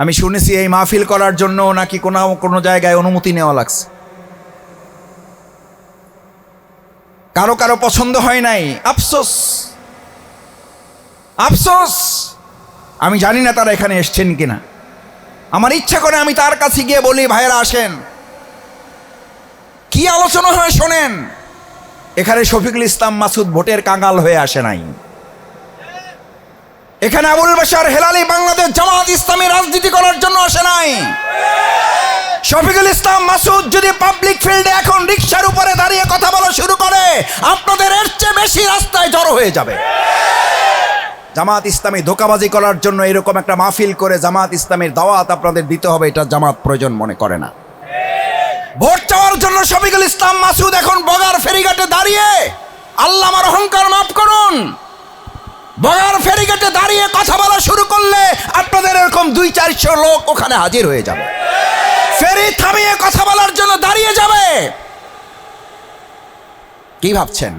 আমি শুনেছি এই মাহফিল করার জন্য নাকি কোনো কোনো জায়গায় অনুমতি নেওয়া লাগছে। কারও কারও পছন্দ হয় নাই। আফসোস। আফসোস। আমি জানি না তারা এখানে এসছেন কিনা। আমার ইচ্ছা করে আমি তার কাছে গিয়ে বলি, ভাইয়েরা, আসেন। কি আলোচনা হয় শোনেন। এখানে শফিকুল ইসলাম মাসুদ ভোটের কাঙ্গাল হয়ে আসে নাই। এখানে আবুল বাশার হেলালি বাংলাদেশ জামাত ইসলামী রাজনীতি করার জন্য আসে নাই। শফিকুল ইসলাম মাসুদ যদি পাবলিক ফিল্ডে এখন রিক্সার উপরে দাঁড়িয়ে কথা বলা শুরু করে, আপনাদের এর চেয়ে বেশি রাস্তায় জড়ো হয়ে যাবে। জামাত ইসলামী ধোকাবাজি করার জন্য এরকম একটা মাহফিল করে জামাত ইসলামের দাওয়াত আপনাদের দিতে হবে, এটা জামাত প্রয়োজন মনে করে না। ভোট চাওয়ার জন্য শফিকুল ইসলাম মাসুদ এখন বগার ফেরিঘাটে দাঁড়িয়ে আল্লাহ আমার অহংকার মাফ করুন। বগার দাঁড়িয়ে কথা বলা শুরু করলে আপনাদের এরকম দুই চারশো লোক ওখানে হাজির হয়ে যাবে। ফেরি থামিয়ে কথা বলার জন্য দাঁড়িয়ে যাবে। কি ভাবছেন?